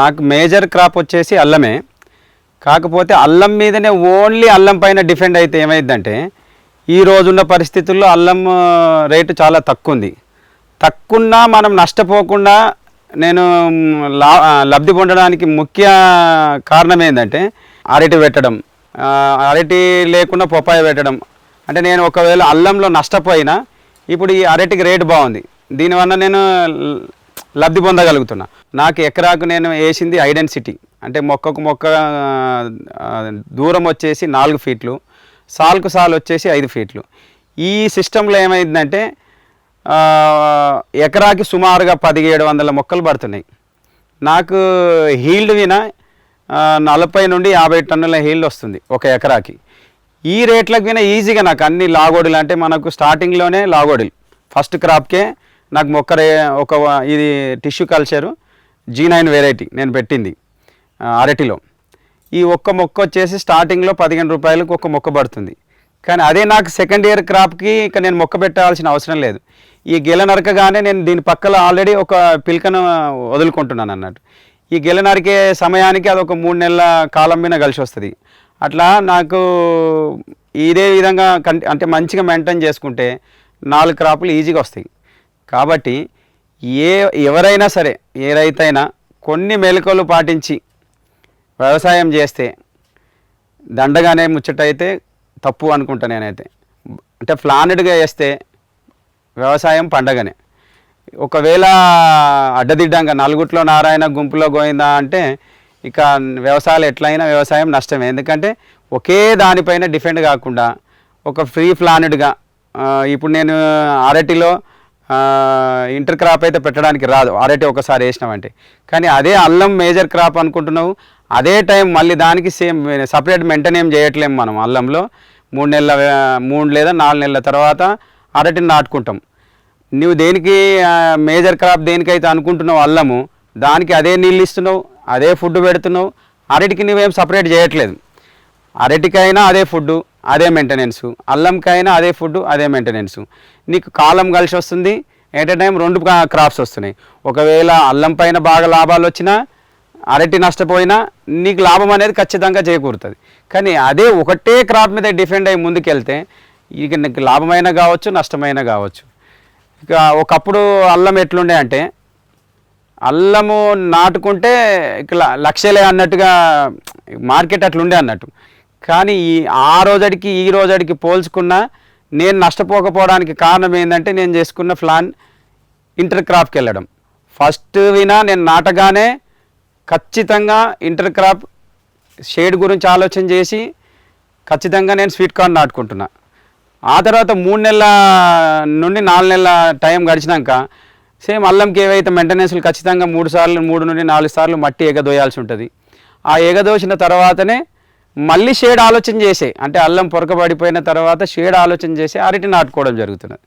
నాకు major crop వచ్చేసి అల్లమే. కాకపోతే అల్లం మీదనే ఓన్లీ అల్లం పైన డిఫెండ్ అయితే ఏమైందంటే ఈ రోజున్న పరిస్థితుల్లో అల్లం రేటు చాలా తక్కువ ఉంది తక్కువన్నా మనం నష్టపోకుండా నేను లా లబ్ధి పొందడానికి ముఖ్య కారణం ఏంటంటే అరటి పెట్టడం. అరటి లేకుండా పొప్పాయి పెట్టడం. అంటే నేను ఒకవేళ అల్లంలో నష్టపోయినా ఇప్పుడు ఈ అరటికి రేటు బాగుంది. దీనివల్ల నేను లబ్ధి పొందగలుగుతున్నా. నాకు ఎకరాకు నేను వేసింది ఐడెన్సిటీ అంటే మొక్కకు మొక్క దూరం వచ్చేసి నాలుగు ఫీట్లు సాల్కు సాల్ వచ్చేసి ఐదు ఫీట్లు. ఈ సిస్టంలో ఏమైందంటే ఎకరాకి సుమారుగా పదిహేడు వందల మొక్కలు పడుతున్నాయి. నాకు హీల్డ్ విన నలభై నుండి యాభై టన్నుల హీల్డ్ వస్తుంది ఒక ఎకరాకి. ఈ రేట్లకు విన ఈజీగా నాకు అన్ని లాగోడులు అంటే మనకు స్టార్టింగ్లోనే లాగోడులు. ఫస్ట్ క్రాప్కే నాకు మొక్క ఒక ఇది tissue culture G nine variety నేను పెట్టింది అరటిలో. ఈ ఒక్క మొక్క వచ్చేసి స్టార్టింగ్లో పదిహేను రూపాయలకు ఒక మొక్క పడుతుంది. కానీ అదే నాకు సెకండ్ ఇయర్ క్రాప్కి ఇక నేను మొక్క పెట్టాల్సిన అవసరం లేదు. ఈ గెల నరకగానే నేను దీని పక్కల ఆల్రెడీ ఒక పిల్కను వదులుకుంటున్నాను అన్నట్టు. ఈ గెల నరికే సమయానికి అది ఒక మూడు నెలల కాలం మీద కలిసి వస్తుంది. అట్లా నాకు ఇదే విధంగా కంటే అంటే మంచిగా మెయింటైన్ చేసుకుంటే నాలుగు క్రాపులు ఈజీగా వస్తాయి. కాబట్టి ఏ ఎవరైనా సరే ఏ రైతైనా కొన్ని మెలకువలు పాటించి వ్యవసాయం చేస్తే దండగానే ముచ్చటైతే తప్పు అనుకుంటా నేనైతే. అంటే ప్లానెడ్గా వేస్తే వ్యవసాయం పండగనే. ఒకవేళ అడ్డదిడ్డంగా నలుగుట్లో నారాయణ గుంపులో గోయిందా అంటే ఇక వ్యవసాయాలు ఎట్లయినా వ్యవసాయం నష్టమే. ఎందుకంటే ఒకే దానిపైన డిఫెండ్ కాకుండా ఒక ఫ్రీ ప్లానెడ్గా ఇప్పుడు నేను అరటిలో ఇంటర్ క్రాప్ అయితే పెట్టడానికి రాదు. అరటి ఒకసారి వేసినామంటే కానీ అదే అల్లం మేజర్ క్రాప్ అనుకుంటున్నావు. అదే టైం మళ్ళీ దానికి సేమ్ సపరేట్ మెయింటైన్ ఏం చేయట్లేము మనం అల్లంలో. మూడు నెలల మూడు లేదా నాలుగు నెలల తర్వాత అరటిని నాటుకుంటాం. నువ్వు దేనికి మేజర్ క్రాప్ దేనికైతే అనుకుంటున్నావు అల్లము దానికి అదే నీళ్ళు ఇస్తున్నావు అదే ఫుడ్ పెడుతున్నావు అరటికి నువ్వేం సపరేట్ చేయట్లేదు. అరటికైనా అదే ఫుడ్ అదే మెయింటెనెన్స్ అల్లంకైనా అదే ఫుడ్ అదే మెయింటెనెన్స్ నీకు కాలం కలిసి వస్తుంది ఎట్ ఏ టైం రెండు క్రాప్స్ వస్తున్నాయి. ఒకవేళ అల్లం పైన బాగా లాభాలు వచ్చినా అరటి నష్టపోయినా నీకు లాభం అనేది ఖచ్చితంగా చేకూరుతుంది. కానీ అదే ఒకటే క్రాప్ మీద డిఫెండ్ అయ్యి ముందుకెళ్తే ఇక నీకు లాభమైన కావచ్చు నష్టమైన కావచ్చు. ఇక ఒకప్పుడు అల్లం ఎట్లుండే అంటే అల్లము నాటుకుంటే ఇక ల- లక్షలే అన్నట్టుగా మార్కెట్ అట్లుండే అన్నట్టు. కానీ ఈ ఆ రోజడికి ఈ రోజడికి పోల్చుకున్నా నేను నష్టపోకపోవడానికి కారణం ఏంటంటే నేను చేసుకున్న ప్లాన్ ఇంటర్ క్రాప్కి వెళ్ళడం. ఫస్ట్ వినా నేను నాటగానే ఖచ్చితంగా ఇంటర్ క్రాప్ షేడ్ గురించి ఆలోచన చేసి ఖచ్చితంగా నేను స్వీట్ కార్న్ నాటుకుంటున్నా. ఆ తర్వాత మూడు నెలల నుండి నాలుగు నెలల టైం గడిచినాక సేమ్ అల్లంకి ఏవైతే మెయింటెనెన్స్లు ఖచ్చితంగా మూడు సార్లు మూడు నుండి నాలుగు సార్లు మట్టి ఎగదోయాల్సి ఉంటుంది. ఆ ఎగదోసిన తర్వాతనే మళ్ళీ షేడ్ ఆలోచన చేసే అంటే అల్లం పొరకబడిపోయిన తర్వాత షేడ్ ఆలోచన చేసి అరటి నాటుకోవడం జరుగుతున్నది.